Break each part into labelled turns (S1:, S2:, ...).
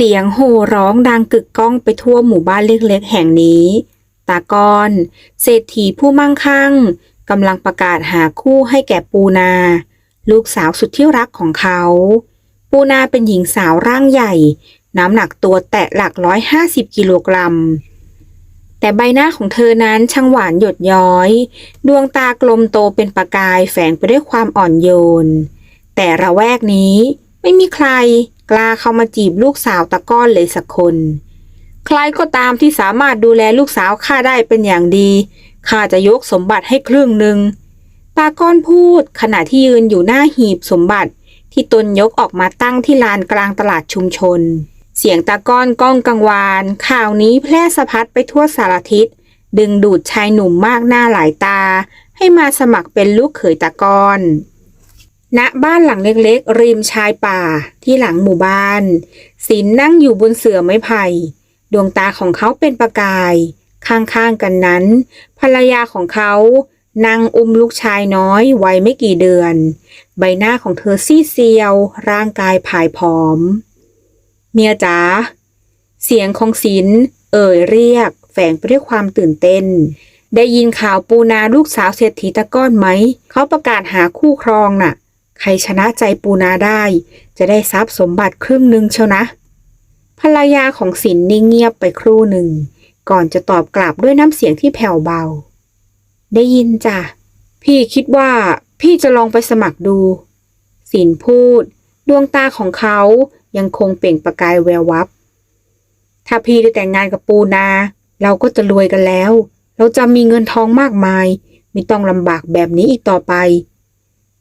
S1: เสียงโห่ร้องดังกึกก้องไปทั่วหมู่บ้านเล็กๆแห่งนี้ ตากอนเศรษฐีผู้มั่งคั่งกำลังประกาศหาคู่ให้แก่ปูนา ลูกสาวสุดที่รักของเขา ปูนาเป็นหญิงสาวร่างใหญ่ น้ำหนักตัวแตะหลักร้อยห้าสิบกิโลกรัม แต่ใบหน้าของเธอนั้นช่างหวานหยดย้อย ดวงตากลมโตเป็นประกายแฝงไปด้วยความอ่อนโยน แต่ระแวกนี้ไม่มีใคร กล้าเข้ามาจีบลูกสาวตะก้อนเลยสักคน ใครก็ตามที่สามารถดูแลลูกสาวข้าได้เป็นอย่างดีข้าจะยกสมบัติให้ครึ่งหนึ่งตาก้อนพูดขณะที่ยืนอยู่หน้าหีบสมบัติ ที่ตนยกออกมาตั้งที่ลานกลางตลาดชุมชน เสียงตาก้อนก้องกังวาน ข่าวนี้แพร่สะพัดไปทั่วสารทิศดึงดูดชายหนุ่มมากหน้าหลายตา ให้มาสมัครเป็นลูกเขยตาก้อน ณบ้านหลังเล็กๆ ริมชายป่าที่หลังหมู่บ้านศิลนั่งอยู่บนเสื่อไม้ไผ่ ดวงตาของเขาเป็นประกาย ข้างๆกันนั้น ภรรยาของเขานั่งอุ้มลูกชายน้อยวัยไม่กี่เดือน ใบหน้าของเธอซีดเซียว ร่างกายผายผอม เมียจ๋าเสียงของศิลเอ่ยเรียก แฝงไปด้วยความตื่นเต้น ได้ยินข่าวปูนาลูกสาวเศรษฐีตะก้อนไหม เขาประกาศหาคู่ครองน่ะ ใครชนะใจปูนาได้ จะได้ทรัพย์สมบัติครึ่งหนึ่งเชียวนะ ภรรยาของศิลนิ่งเงียบไปครู่หนึ่ง ก่อนจะตอบกลับด้วยน้ำเสียงที่แผ่วเบา ได้ยินจ้ะ พี่คิดว่าพี่จะลองไปสมัครดูศิลพูด ดวงตาของเขายังคงเปล่งประกายแวววับ ถ้าพี่ได้แต่งงานกับปูนา เราก็จะรวยกันแล้ว เราจะมีเงินทองมากมาย ไม่ต้องลำบากแบบนี้อีกต่อไป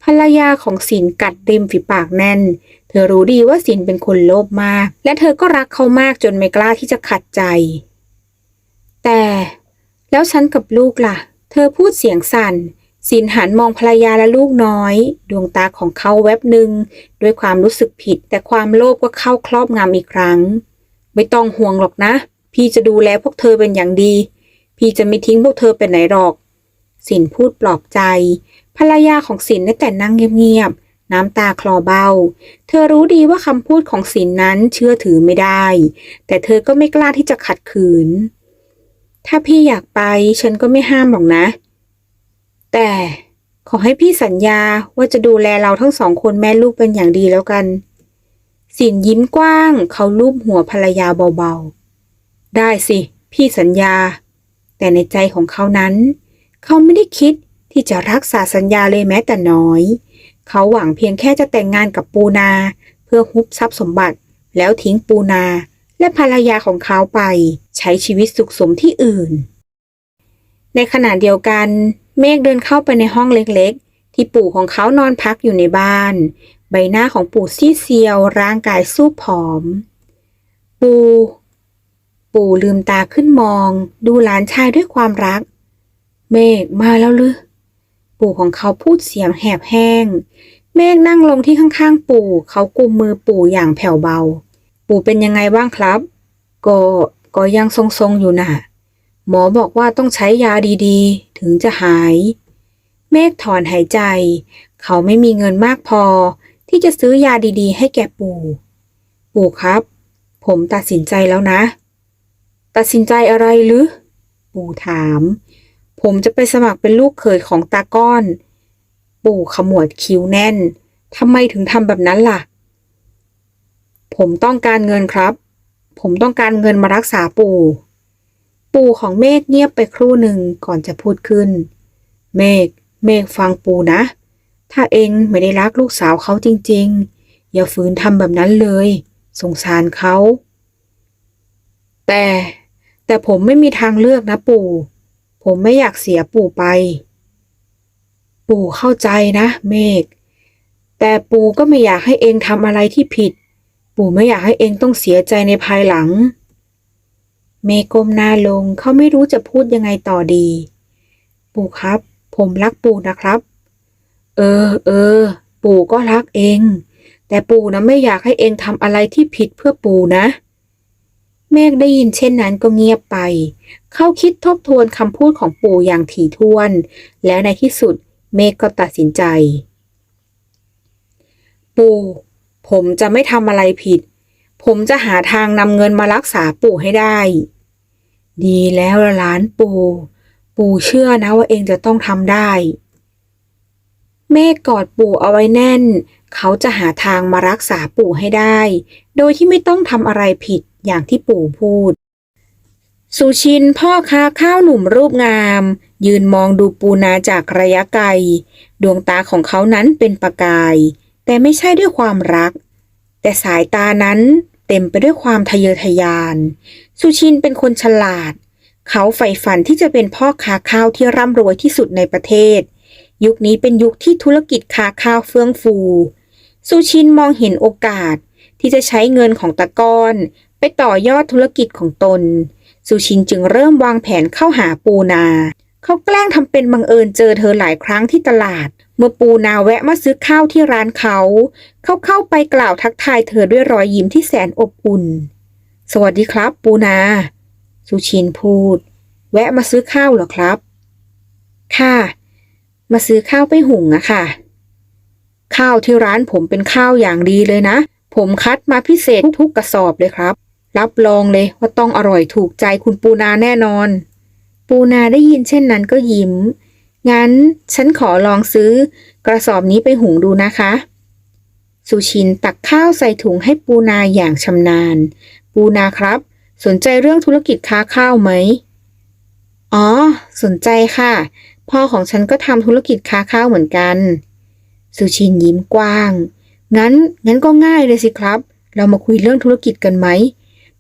S1: ภรรยาของศิลกัดริมฝีปากแน่น เธอรู้ดีว่าศิลเป็นคนโลภมาก และเธอก็รักเขามากจนไม่กล้าที่จะขัดใจ แต่แล้วฉันกับลูกล่ะ เธอพูดเสียงสั่นสินหันมองภรรยาและลูกน้อย ดวงตาของเขาแวบหนึ่งด้วยความรู้สึกผิด แต่ความโลภก็เข้าครอบงำอีกครั้ง ไม่ต้องห่วงหรอกนะ พี่จะดูแลพวกเธอเป็นอย่างดี พี่จะไม่ทิ้งพวกเธอไปไหนหรอก สินพูดปลอบใจ ภรรยาของสินได้แต่นั่งเงียบๆ น้ำตาคลอเบา เธอรู้ดีว่าคำพูดของสินนั้นเชื่อถือไม่ได้ แต่เธอก็ไม่กล้าที่จะขัดขืน ถ้าพี่อยากไปฉันก็ไม่ห้ามหรอกนะ แต่ขอให้พี่สัญญาว่าจะดูแลเราทั้งสองคนแม่ลูกเป็นอย่างดีแล้วกัน สินยิ้มกว้าง เขาลูบหัวภรรยาเบาๆ ได้สิ พี่สัญญา แต่ในใจของเขานั้น เขาไม่ได้คิด ที่จะรักษาสัญญาเลยแม้แต่น้อย เขาหวังเพียงแค่จะแต่งงานกับปูนา เพื่อฮุบทรัพย์สมบัติ แล้วทิ้งปูนา และภรรยาของเขาไป ใช้ชีวิตสุขสมที่อื่น ในขณะเดียวกัน เมฆเดินเข้าไปในห้องเล็กๆ ที่ปู่ของเขานอนพักอยู่ในบ้าน ใบหน้าของปู่ซีเซียว ร่างกายสู้ผอม ปู่ปู่ลืมตาขึ้นมอง ดูหลานชายด้วยความรัก เมฆมาแล้วหรือ ปู่ของเขาพูดเสียงแหบแห้ง เมฆนั่งลงที่ข้างๆ ปู่ เขากุมมือปู่อย่างแผ่วเบา ปู่เป็นยังไงบ้างครับ ก็ก็ยังทรงๆอยู่น่ะ หมอบอกว่าต้องใช้ยาดีๆ ถึงจะหาย เมฆถอนหายใจ เขาไม่มีเงินมากพอ ที่จะซื้อยาดีๆ ให้แก่ปู่ ปู่ครับ ผมตัดสินใจแล้วนะ ตัดสินใจอะไรหรือ ปู่ถาม ผมจะไปสมัครเป็นลูกเขยของตาก้อน ปู่ขมวดคิ้วแน่นทำไมถึงทำแบบนั้นล่ะ ผมต้องการเงินครับ ผมต้องการเงินมารักษาปู่ ปู่ของเมฆเงียบไปครู่หนึ่งก่อนจะพูดขึ้น เมฆเมฆฟังปู่นะ ถ้าเองไม่ได้รักลูกสาวเขาจริง ๆ อย่าฝืนทำแบบนั้นเลย สงสารเขา แต่แต่ผมไม่มีทางเลือกนะปู่ ผมไม่อยากเสียปู่ไป ปู่เข้าใจนะ เมฆแต่ปู่ก็ไม่อยากให้เองทำอะไรที่ผิด ปู่ไม่อยากให้เองต้องเสียใจในภายหลัง เมฆก้มหน้าลงเขาไม่รู้จะพูดยังไงต่อดี ปู่ครับ ผมรักปู่นะครับ เออ เออ ปู่ก็รักเอง แต่ปู่นะไม่อยากให้เองทำอะไรที่ผิดเพื่อปู่นะ เมฆได้ยินเช่นนั้นก็เงียบไป เขาคิดทบทวนคำพูดของปู่อย่างถี่ถ้วน แล้วในที่สุดเมฆก็ตัดสินใจ ปู่ผมจะไม่ทำอะไรผิด ผมจะหาทางนำเงินมารักษาปู่ให้ได้ ดีแล้วหลานปู่ ปู่เชื่อนะว่าเองจะต้องทำได้ เมฆกอดปู่เอาไว้แน่น เขาจะหาทางมารักษาปู่ให้ได้ โดยที่ไม่ต้องทำอะไรผิดอย่างที่ปู่พูด สุชินพ่อค้าข้าวหนุ่มรูปงาม ยืนมองดูปูนาจากระยะไกล ดวงตาของเขานั้นเป็นประกาย แต่ไม่ใช่ด้วยความรัก แต่สายตานั้นเต็มไปด้วยความทะเยอทะยาน สุชินเป็นคนฉลาด เขาใฝ่ฝันที่จะเป็นพ่อค้าข้าวที่ร่ำรวยที่สุดในประเทศ ยุคนี้เป็นยุคที่ธุรกิจค้าข้าวเฟื่องฟู สุชินมองเห็นโอกาสที่จะใช้เงินของตะก้อน ไปต่อยอดธุรกิจของตน สุชินจึงเริ่มวางแผนเข้าหาปูนา เขาแกล้งทำเป็นบังเอิญเจอเธอหลายครั้งที่ตลาด เมื่อปูนาแวะมาซื้อข้าวที่ร้านเขา เขาเข้าไปกล่าวทักทายเธอด้วยรอยยิ้มที่แสนอบอุ่น สวัสดีครับ ปูนา สุชินพูด แวะมาซื้อข้าวเหรอครับ ค่ะ มาซื้อข้าวไปหุงอะค่ะ ข้าวที่ร้านผมเป็นข้าวอย่างดีเลยนะ ผมคัดมาพิเศษทุกกระสอบเลยครับ รับรองเลยว่าต้องอร่อยถูกใจคุณปูนาแน่นอน ปูนาได้ยินเช่นนั้นก็ยิ้ม งั้นฉันขอลองซื้อกระสอบนี้ไปหุงดูนะคะ สุชินตักข้าวใส่ถุงให้ปูนาอย่างชำนาญ ปูนาครับ สนใจเรื่องธุรกิจค้าข้าวไหม อ๋อ สนใจค่ะ พ่อของฉันก็ทำธุรกิจค้าข้าวเหมือนกัน สุชินยิ้มกว้าง งั้นงั้นก็ง่ายเลยสิครับเรามาคุยเรื่องธุรกิจกันไหม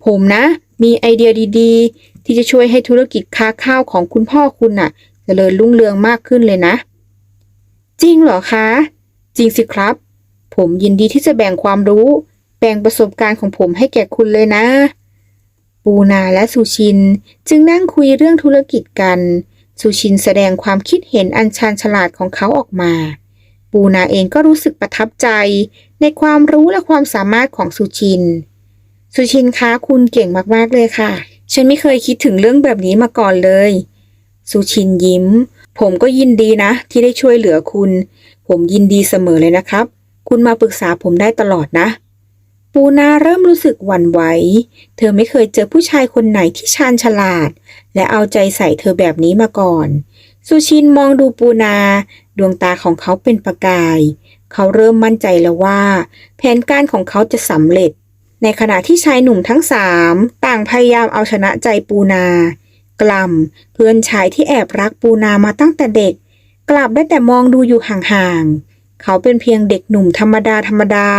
S1: ผมนะ มีไอเดียดีๆ ที่จะช่วยให้ธุรกิจค้าข้าวของคุณพ่อคุณน่ะเจริญรุ่งเรืองมากขึ้นเลยนะ จริงเหรอคะ จริงสิครับ ผมยินดีที่จะแบ่งความรู้ แบ่งประสบการณ์ของผมให้แก่คุณเลยนะ ปูนาและสุชินจึงนั่งคุยเรื่องธุรกิจกัน สุชินแสดงความคิดเห็นอันชาญฉลาดของเขาออกมา ปูนาเองก็รู้สึกประทับใจในความรู้และความสามารถของสุชิน สุชินคะคุณเก่งมากๆเลยค่ะ ฉันไม่เคยคิดถึงเรื่องแบบนี้มาก่อนเลย สุชินยิ้ม ผมก็ยินดีนะ ที่ได้ช่วยเหลือคุณ ผมยินดีเสมอเลยนะครับ คุณมาปรึกษาผมได้ตลอดนะ ปูนาเริ่มรู้สึกหวั่นไหว เธอไม่เคยเจอผู้ชายคนไหนที่ชาญฉลาด และเอาใจใส่เธอแบบนี้มาก่อน สุชินมองดูปูนา ดวงตาของเขาเป็นประกาย เขาเริ่มมั่นใจแล้วว่า แผนการของเขาจะสำเร็จ ในขณะที่ชายหนุ่มทั้งสามต่างพยายามเอาชนะใจปูนา กล่ำเพื่อนชายที่แอบรักปูนามาตั้งแต่เด็ก กลับได้แต่มองดูอยู่ห่างๆ เขาเป็นเพียงเด็กหนุ่มธรรมดาธรรมดา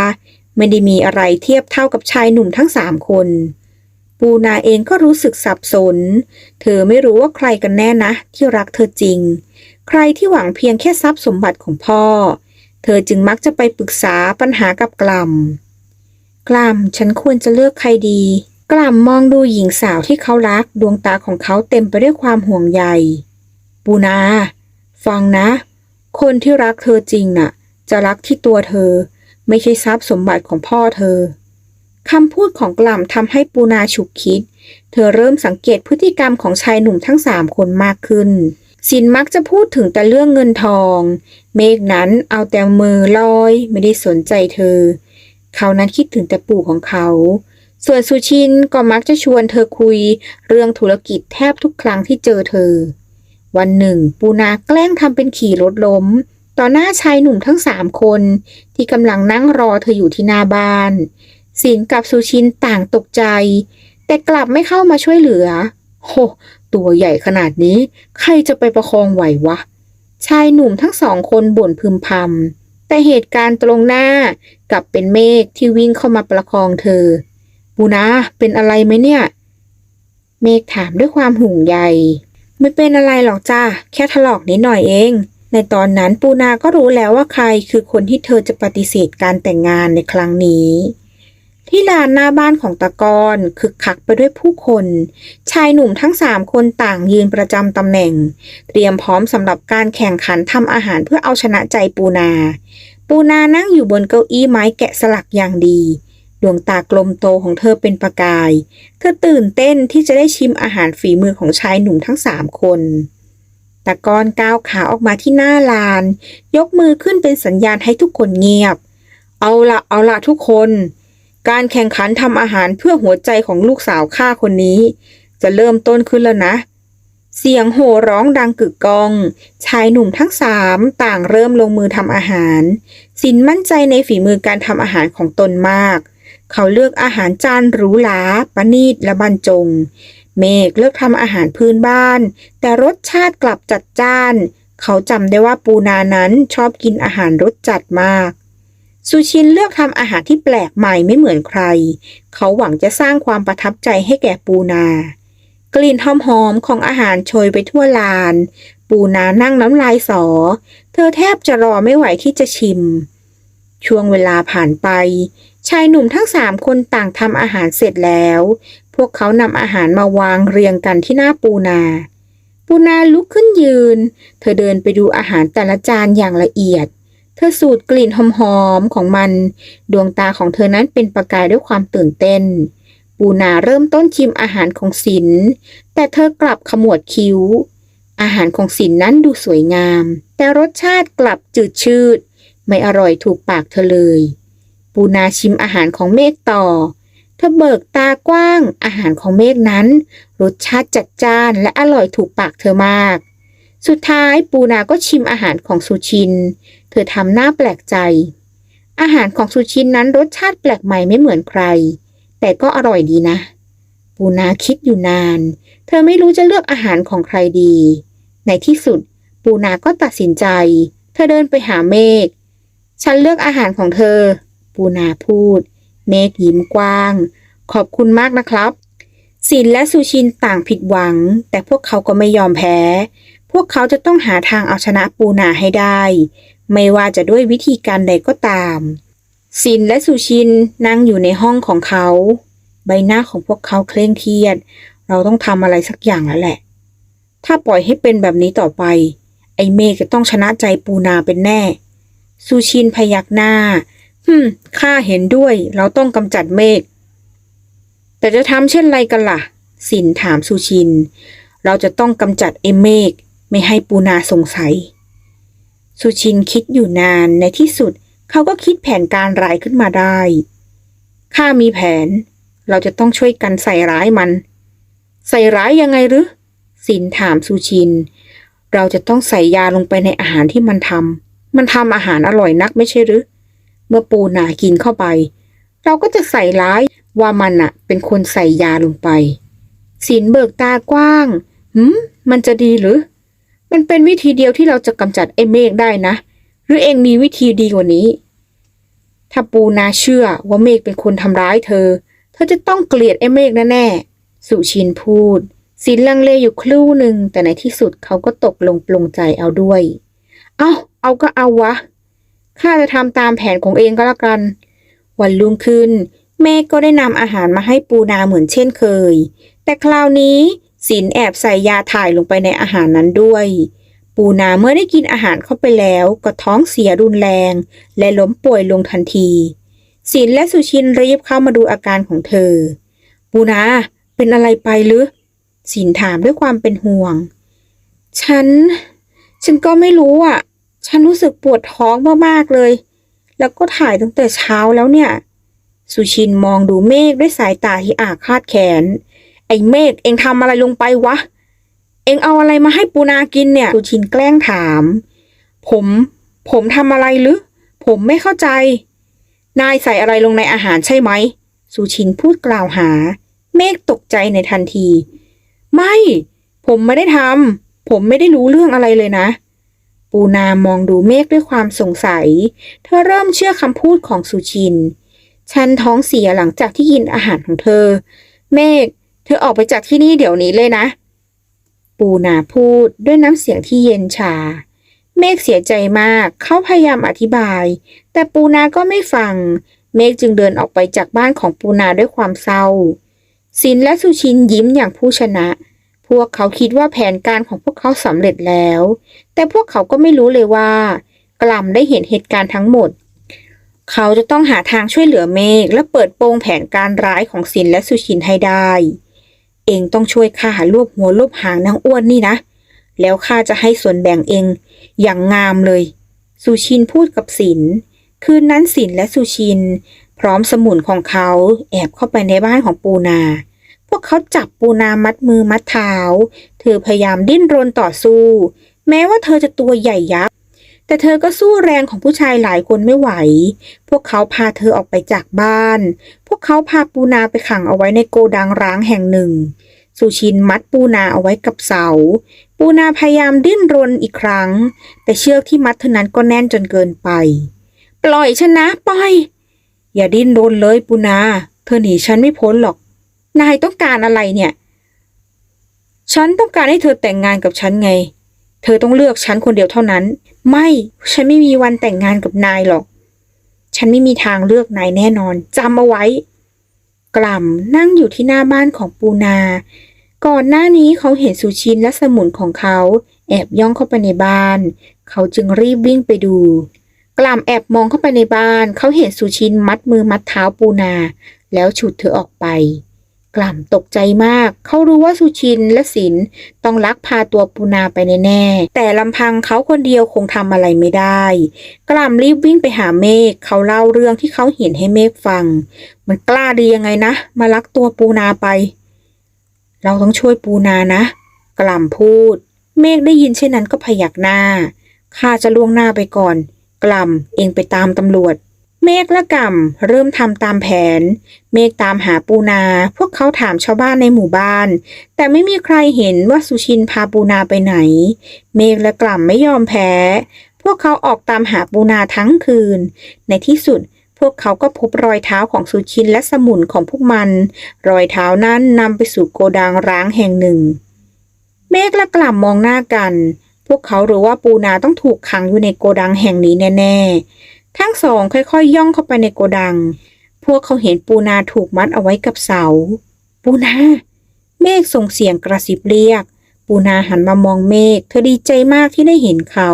S1: ไม่ได้มีอะไรเทียบเท่ากับชายหนุ่มทั้งสามคน ปูนาเองก็รู้สึกสับสน เธอไม่รู้ว่าใครกันแน่นะ ที่รักเธอจริง ใครที่หวังเพียงแค่ทรัพย์สมบัติของพ่อ เธอจึงมักจะไปปรึกษาปัญหากับกล่ำ กล่ำฉันควรจะเลือกใครดี กล่ำมองดูหญิงสาวที่เขารักดวงตาของเขาเต็มไปด้วยความห่วงใยปูนา ฟังนะ คนที่รักเธอจริงน่ะ จะรักที่ตัวเธอ ไม่ใช่ทรัพย์สมบัติของพ่อเธอคำพูดของกล่ำทำให้ปูนาฉุกคิด เธอเริ่มสังเกตพฤติกรรมของชายหนุ่มทั้งสามคนมากขึ้น สินมักจะพูดถึงแต่เรื่องเงินทอง เมฆนั้นเอาแต่มือลอย ไม่ได้สนใจเธอ เขานั้นคิดถึงแต่ปู่ของเขา ส่วนสุชินก็มักจะชวนเธอคุย เรื่องธุรกิจแทบทุกครั้งที่เจอเธอ วันหนึ่ง ปูนาแกล้งทำเป็นขี่รถล้ม ต่อหน้าชายหนุ่มทั้งสามคน ที่กำลังนั่งรอเธออยู่ที่หน้าบ้านสินกับสุชินต่างตกใจ แต่กลับไม่เข้ามาช่วยเหลือโหตัวใหญ่ขนาดนี้ ใครจะไปประคองไหววะ ชายหนุ่มทั้งสองคนบ่นพึมพำ แต่เหตุการณ์ตรงหน้ากลับเป็นเมฆที่วิ่งเข้ามาประคองเธอ ปูนาเป็นอะไรไหมเนี่ย เมฆถามด้วยความห่วงใย ไม่เป็นอะไรหรอกจ้าแค่ถลอกนิดหน่อยเอง ในตอนนั้นปูนาก็รู้แล้วว่าใครคือคนที่เธอจะปฏิเสธการแต่งงานในครั้งนี้ ที่ลานหน้าบ้านของตะกอนคึกคักไปด้วยผู้คน ชายหนุ่มทั้งสามคนต่างยืนประจำตำแหน่ง เตรียมพร้อมสำหรับการแข่งขันทำอาหารเพื่อเอาชนะใจปูนา ปูนานั่งอยู่บนเก้าอี้ไม้แกะสลักอย่างดี ดวงตากลมโตของเธอเป็นประกาย เธอตื่นเต้นที่จะได้ชิมอาหารฝีมือของชายหนุ่มทั้งสามคนตะกอนก้าวขาออกมาที่หน้าลาน ยกมือขึ้นเป็นสัญญาณให้ทุกคนเงียบ เอาละเอาละทุกคน การแข่งขันทำอาหารเพื่อหัวใจของลูกสาวข้าคนนี้ จะเริ่มต้นขึ้นแล้วนะ เสียงโห่ร้องดังกึกก้อง ชายหนุ่มทั้งสามต่างเริ่มลงมือทำอาหาร สินมั่นใจในฝีมือการทำอาหารของตนมาก เขาเลือกอาหารจานหรูหราประณีตและบรรจง เมฆเลือกทำอาหารพื้นบ้าน แต่รสชาติกลับจัดจ้าน เขาจำได้ว่าปูนานั้นชอบกินอาหารรสจัดมาก ซูชินเลือกทำอาหารที่แปลกใหม่ไม่เหมือนใคร เขาหวังจะสร้างความประทับใจให้แก่ปูนา กลิ่นหอมๆของอาหารโชยไปทั่วลาน ปูนานั่งน้ำลายสอ เธอแทบจะรอไม่ไหวที่จะชิม ช่วงเวลาผ่านไป ชายหนุ่มทั้งสามคนต่างทำอาหารเสร็จแล้ว พวกเขานำอาหารมาวางเรียงกันที่หน้าปูนาปูนาลุกขึ้นยืน เธอเดินไปดูอาหารแต่ละจานอย่างละเอียด เธอสูดกลิ่นหอมๆของมัน ดวงตาของเธอนั้นเป็นประกายด้วยความตื่นเต้น ปูนาเริ่มต้นชิมอาหารของศิลแต่เธอกลับขมวดคิ้ว อาหารของศิลป์นั้นดูสวยงาม แต่รสชาติกลับจืดชืด ไม่อร่อยถูกปากเธอเลย ปูนาชิมอาหารของเมฆต่อ เธอเบิกตากว้างอาหารของเมฆนั้น รสชาติจัดจ้านและอร่อยถูกปากเธอมาก สุดท้ายปูนาก็ชิมอาหารของซูชิน เธอทำหน้าแปลกใจ อาหารของซูชินนั้นรสชาติแปลกใหม่ไม่เหมือนใคร แต่ก็อร่อยดีนะ ปูนาคิดอยู่นาน เธอไม่รู้จะเลือกอาหารของใครดี ในที่สุด ปูนาก็ตัดสินใจ เธอเดินไปหาเมฆ ฉันเลือกอาหารของเธอ ปูนาพูด เมฆยิ้มกว้าง ขอบคุณมากนะครับสินและซูชินต่างผิดหวัง แต่พวกเขาก็ไม่ยอมแพ้ พวกเขาจะต้องหาทางเอาชนะปูนาให้ได้ ไม่ว่าจะด้วยวิธีการใดก็ตามสินและซูชินนั่งอยู่ในห้องของเขา ใบหน้าของพวกเขาเคร่งเครียด เราต้องทำอะไรสักอย่างแล้วแหละ ถ้าปล่อยให้เป็นแบบนี้ต่อไป ไอเมฆจะต้องชนะใจปูนาเป็นแน่ซูชินพยักหน้าฮึมข้าเห็นด้วย เราต้องกำจัดเมฆแต่จะทำเช่นไรกันล่ะ สินถามซูชิน เราจะต้องกำจัดไอเมฆไม่ให้ปูนาสงสัย ซูชินคิดอยู่นานในที่สุด เขาก็คิดแผนการร้ายขึ้นมาได้ ข้ามีแผน เราจะต้องช่วยกันใส่ร้ายมัน ใส่ร้ายยังไงหรือสินถามซูชิน เราจะต้องใส่ยาลงไปในอาหารที่มันทำมันทำอาหารอร่อยนักไม่ใช่หรือ เมื่อปูนากินเข้าไป เราก็จะใส่ร้ายว่ามันอะเป็นคนใส่ยาลงไปสินเบิกตากว้างหืมมันจะดีหรือ มันเป็นวิธีเดียวที่เราจะกำจัดไอ้เมฆได้นะ หรือเองมีวิธีดีกว่านี้ ถ้าปูนาเชื่อว่าเมฆเป็นคนทำร้ายเธอ เธอจะต้องเกลียดไอ้เมฆแน่ๆ สุชินพูด สินลังเลอยู่ครู่หนึ่งแต่ในที่สุดเขาก็ตกลงปลงใจเอาด้วย เอาเอาก็เอาวะ ข้าจะทำตามแผนของเองก็แล้วกัน วันรุ่งขึ้นเมฆก็ได้นำอาหารมาให้ปูนาเหมือนเช่นเคย แต่คราวนี้ สินแอบใส่ยาถ่ายลงไปในอาหารนั้นด้วย ปูนาเมื่อได้กินอาหารเข้าไปแล้วก็ท้องเสียรุนแรง และล้มป่วยลงทันทีสินและสุชินรีบเข้ามาดูอาการของเธอ ปูนาเป็นอะไรไปหรือสินถามด้วยความเป็นห่วง ฉัน ฉันก็ไม่รู้อะ ฉันรู้สึกปวดท้องมากๆเลย แล้วก็ถ่ายตั้งแต่เช้าแล้วเนี่ย สุชินมองดูเมฆด้วยสายตาที่อาฆาตแขน ไอ้เมฆเอ็งทำอะไรลงไปวะ เองเอาอะไรมาให้ปูนากินเนี่ยสุชินแกล้งถาม ผม ผมทำอะไรหรือ ผมไม่เข้าใจ นายใส่อะไรลงในอาหารใช่ไหมสุชินพูดกล่าวหา เมฆตกใจในทันที ไม่ ผมไม่ได้ทำผมไม่ได้รู้เรื่องอะไรเลยนะ ปูนามองดูเมฆด้วยความสงสัย เธอเริ่มเชื่อคำพูดของสุชิน ฉันท้องเสียหลังจากที่กินอาหารของเธอ เมฆ เธอออกไปจากที่นี่เดี๋ยวนี้เลยนะ ปูนาพูดด้วยน้ำเสียงที่เย็นชา เมฆเสียใจมากเขาพยายามอธิบาย แต่ปูนาก็ไม่ฟัง เมฆจึงเดินออกไปจากบ้านของปูนาด้วยความเศร้าสินและสุชินยิ้มอย่างผู้ชนะ พวกเขาคิดว่าแผนการของพวกเขาสำเร็จแล้ว แต่พวกเขาก็ไม่รู้เลยว่า กล่ำได้เห็นเหตุการณ์ทั้งหมด เขาจะต้องหาทางช่วยเหลือเมฆและเปิดโปงแผนการร้ายของสินและสุชินให้ได้ เองต้องช่วยข้ารวบหัวรวบหางนางอ้วนนี่นะ แล้วข้าจะให้ส่วนแบ่งเองอย่างงามเลย สุชินพูดกับสินคืนนั้นสินและสุชิน พร้อมสมุนของเขาแอบเข้าไปในบ้านของปูนา พวกเขาจับปูนามัดมือมัดเท้า เธอพยายามดิ้นรนต่อสู้ แม้ว่าเธอจะตัวใหญ่ยักษ์แต่เธอก็สู้แรงของผู้ชายหลายคนไม่ไหว พวกเขาพาเธอออกไปจากบ้าน พวกเขาพาปูนาไปขังเอาไว้ในโกดังร้างแห่งหนึ่ง สุชินมัดปูนาเอาไว้กับเสา ปูนาพยายามดิ้นรนอีกครั้ง แต่เชือกที่มัดเท่านั้นก็แน่นจนเกินไป ปล่อยฉันนะปล่อย อย่าดิ้นรนเลยปูนา เธอหนีฉันไม่พ้นหรอก นายต้องการอะไรเนี่ย ฉันต้องการให้เธอแต่งงานกับฉันไง เธอต้องเลือกฉันคนเดียวเท่านั้น ไม่ฉันไม่มีวันแต่งงานกับนายหรอก ฉันไม่มีทางเลือกนายแน่นอนจำเอาไว้ กล่ำนั่งอยู่ที่หน้าบ้านของปูนา ก่อนหน้านี้เขาเห็นสุชินและสมุนของเขา แอบย่องเข้าไปในบ้าน เขาจึงรีบวิ่งไปดู กล่ำแอบมองเข้าไปในบ้าน เขาเห็นสุชินมัดมือมัดเท้าปูนา แล้วฉุดเธอออกไป กล่ำตกใจมาก เขารู้ว่าสุชินและศิลต้องลักพาตัวปูนาไปแน่ๆ แต่ลำพังเขาคนเดียวคงทำอะไรไม่ได้ กล่ำรีบวิ่งไปหาเมฆ เขาเล่าเรื่องที่เขาเห็นให้เมฆฟัง มันกล้าดียังไงนะ มาลักตัวปูนาไป เราต้องช่วยปูนานะ กล่ำพูด เมฆได้ยินเช่นนั้นก็พยักหน้า ข้าจะล่วงหน้าไปก่อน กล่ำเองไปตามตำรวจ เมฆและกล่ำเริ่มทำตามแผน เมฆตามหาปูนา พวกเขาถามชาวบ้านในหมู่บ้าน แต่ไม่มีใครเห็นว่าสุชินพาปูนาไปไหน เมฆและกล่ำไม่ยอมแพ้ พวกเขาออกตามหาปูนาทั้งคืน ในที่สุดพวกเขาก็พบรอยเท้าของสุชินและสมุนของพวกมัน รอยเท้านั้นนำไปสู่โกดังร้างแห่งหนึ่ง เมฆและกล่ำมองหน้ากัน พวกเขารู้ว่าปูนาต้องถูกขังอยู่ในโกดังแห่งนี้แน่ๆ ทั้งสองค่อยๆย่องเข้าไปในโกดัง พวกเขาเห็นปูนาถูกมัดเอาไว้กับเสา ปูนา เมฆส่งเสียงกระซิบเรียก ปูนาหันมามองเมฆ เธอดีใจมากที่ได้เห็นเขา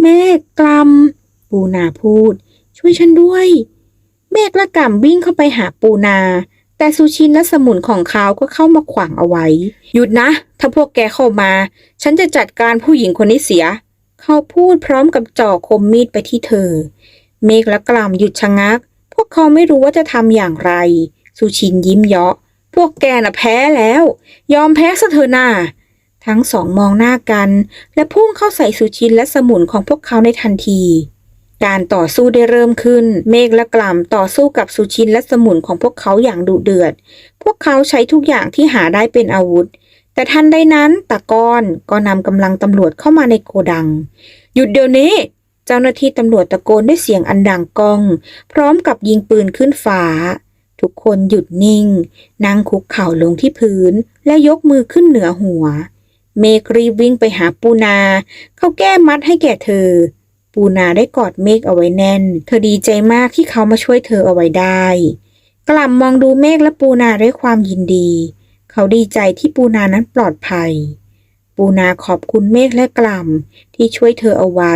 S1: เมฆกลำปูนาพูด ช่วยฉันด้วย เมฆและกำวิ่งเข้าไปหาปูนา แต่สุชินและสมุนของเขาก็เข้ามาขวางเอาไว้ หยุดนะ ถ้าพวกแกเข้ามา ฉันจะจัดการผู้หญิงคนนี้เสีย เขาพูดพร้อมกับจ่อคมมีดไปที่เธอ เมฆและกล่ำหยุดชะงัก พวกเขาไม่รู้ว่าจะทำอย่างไร สุชินยิ้มเยาะ พวกแกน่ะแพ้แล้ว ยอมแพ้ซะเถอะนาทั้งสองมองหน้ากัน และพุ่งเข้าใส่สุชินและสมุนของพวกเขาในทันที การต่อสู้ได้เริ่มขึ้น เมฆและกล่ำต่อสู้กับสุชินและสมุนของพวกเขาอย่างดุเดือด พวกเขาใช้ทุกอย่างที่หาได้เป็นอาวุธ แต่ทันใดนั้นตะกอนก็นำกำลังตำรวจเข้ามาในโกดัง หยุดเดี๋ยวนี้ เจ้าหน้าที่ตำรวจตะโกนด้วยเสียงอันดังก้อง พร้อมกับยิงปืนขึ้นฟ้า ทุกคนหยุดนิ่ง นั่งคุกเข่าลงที่พื้น และยกมือขึ้นเหนือหัว เมฆรีวิ่งไปหาปูนา เขาแก้มัดให้แก่เธอ ปูนาได้กอดเมฆเอาไว้แน่น เธอดีใจมากที่เขามาช่วยเธอเอาไว้ได้ กลับมองดูเมฆและปูนาด้วยความยินดี เขาดีใจที่ปูนานั้นปลอดภัย ปูนาขอบคุณเมฆและกล่ำที่ช่วยเธอเอาไว้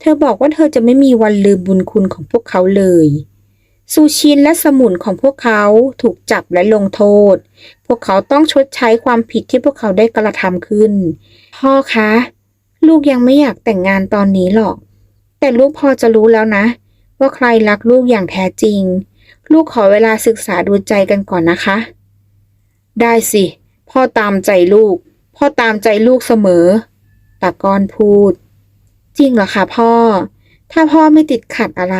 S1: เธอบอกว่าเธอจะไม่มีวันลืมบุญคุณของพวกเขาเลยซูชินและสมุนของพวกเขาถูกจับและลงโทษ พวกเขาต้องชดใช้ความผิดที่พวกเขาได้กระทำขึ้น พ่อคะ ลูกยังไม่อยากแต่งงานตอนนี้หรอก แต่ลูกพอจะรู้แล้วนะ ว่าใครรักลูกอย่างแท้จริง ลูกขอเวลาศึกษาดูใจกันก่อนนะคะ ได้สิ พ่อตามใจลูก พ่อตามใจลูกเสมอตากอนพูด จริงเหรอคะพ่อ ถ้าพ่อไม่ติดขัดอะไร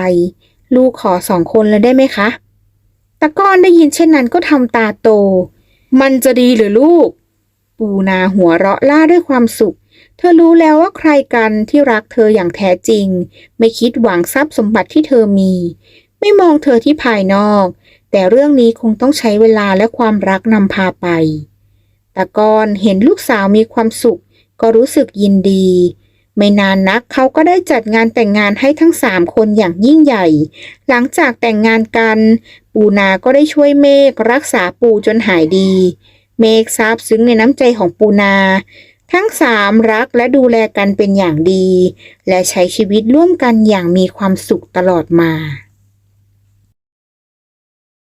S1: ลูกขอสองคนเลยได้ไหมคะตะก้อนได้ยินเช่นนั้นก็ทำตาโต มันจะดีหรือลูก ปูนาหัวเราะล่าด้วยความสุข เธอรู้แล้วว่าใครกันที่รักเธออย่างแท้จริง ไม่คิดหวังทรัพย์สมบัติที่เธอมี ไม่มองเธอที่ภายนอก แต่เรื่องนี้คงต้องใช้เวลาและความรักนำพาไป ตะกอนเห็นลูกสาวมีความสุข ก็รู้สึกยินดี ไม่นานนักเขาก็ได้จัดงานแต่งงานให้ทั้งสามคนอย่างยิ่งใหญ่ หลังจากแต่งงานกัน ปูนาก็ได้ช่วยเมฆรักษาปูจนหายดี เมฆซาบซึ้งในน้ำใจของปูนา ทั้งสามรักและดูแลกันเป็นอย่างดี และใช้ชีวิตร่วมกันอย่างมีความสุขตลอดมา